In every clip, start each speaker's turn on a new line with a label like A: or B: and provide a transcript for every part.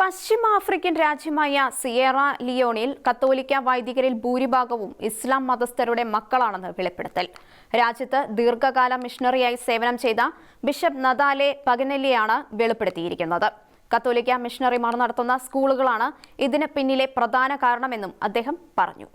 A: പശ്ചിമ African രാജ്യമായ Sierra ലിയോണിൽ കത്തോലിക്ക വൈദികരിൽ ഭൂരിഭാഗവും ഇസ്ലാം മതസ്ഥരുടെ മക്കളാണെന്ന് വെളിപ്പെടുത്തൽ. രാജ്യത്ത് ദീർഘകാല മിഷണറിയായി സേവനം ചെയ്ത ബിഷപ്പ് നദാലെ പകനെല്ലിയാണ് വെളിപ്പെടുത്തിയിരിക്കുന്നത്. കത്തോലിക്ക മിഷണറിമാർ നടത്തുന്ന സ്കൂളുകളാണ് ഇതിന് പിന്നിലെ പ്രധാന കാരണമെന്നും അദ്ദേഹം പറഞ്ഞു.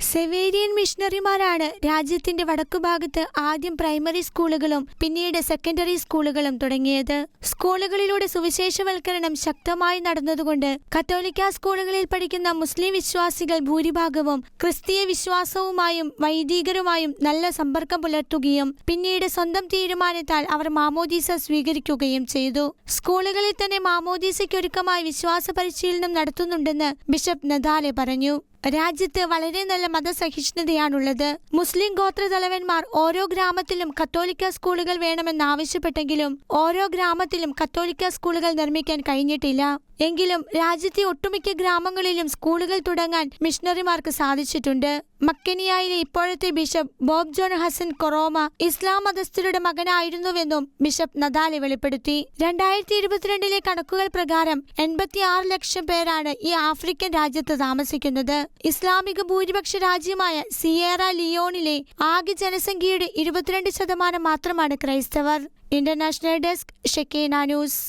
B: സെവേരിയൻ മിഷണറിമാരാണ് രാജ്യത്തിന്റെ വടക്കുഭാഗത്ത് ആദ്യം പ്രൈമറി സ്കൂളുകളും പിന്നീട് സെക്കൻഡറി സ്കൂളുകളും തുടങ്ങിയത്. സ്കൂളുകളിലൂടെ സുവിശേഷവൽക്കരണം ശക്തമായി നടന്നതുകൊണ്ട് കത്തോലിക്ക സ്കൂളുകളിൽ പഠിക്കുന്ന മുസ്ലിം വിശ്വാസികൾ ഭൂരിഭാഗവും ക്രിസ്തീയ വിശ്വാസവുമായും വൈദികരുമായും നല്ല സമ്പർക്കം പുലർത്തുകയും പിന്നീട് സ്വന്തം തീരുമാനത്താൽ അവർ മാമോദീസ സ്വീകരിക്കുകയും ചെയ്തു. സ്കൂളുകളിൽ തന്നെ മാമോദീസയ്ക്കൊരുക്കമായി വിശ്വാസ പരിശീലനം നടത്തുന്നുണ്ടെന്ന് ബിഷപ്പ് നദാലെ പറഞ്ഞു. രാജ്യത്ത് വളരെ നല്ല മതസഹിഷ്ണുതയാണുള്ളത്. മുസ്ലിം ഗോത്ര ഗോത്രതലവന്മാർ ഓരോ ഗ്രാമത്തിലും കത്തോലിക്ക സ്കൂളുകൾ വേണമെന്ന് ആവശ്യപ്പെട്ടെങ്കിലും ഓരോ ഗ്രാമത്തിലും കത്തോലിക്ക സ്കൂളുകൾ നിർമ്മിക്കാൻ കഴിഞ്ഞിട്ടില്ല. എങ്കിലും രാജ്യത്തെ ഒട്ടുമിക്ക ഗ്രാമങ്ങളിലും സ്കൂളുകൾ തുടങ്ങാൻ മിഷണറിമാർക്ക് സാധിച്ചിട്ടുണ്ട്. മക്കനിയായിലെ ഇപ്പോഴത്തെ bishop Bob John Hassan Koroma ഇസ്ലാം മതസ്ഥരുടെ മകനായിരുന്നുവെന്നും ബിഷപ്പ് നദാലെ വെളിപ്പെടുത്തി. രണ്ടായിരത്തി ഇരുപത്തിരണ്ടിലെ കണക്കുകൾ പ്രകാരം എൺപത്തി ആറ് ലക്ഷം പേരാണ് ഈ ആഫ്രിക്കൻ രാജ്യത്ത് താമസിക്കുന്നത്. ഇസ്ലാമിക ഭൂരിപക്ഷ രാജ്യമായ സിയേറ ലിയോണിലെ ആകെ ജനസംഖ്യയുടെ ഇരുപത്തിരണ്ട് ശതമാനം മാത്രമാണ് ക്രൈസ്തവർ. International desk Shekinah news.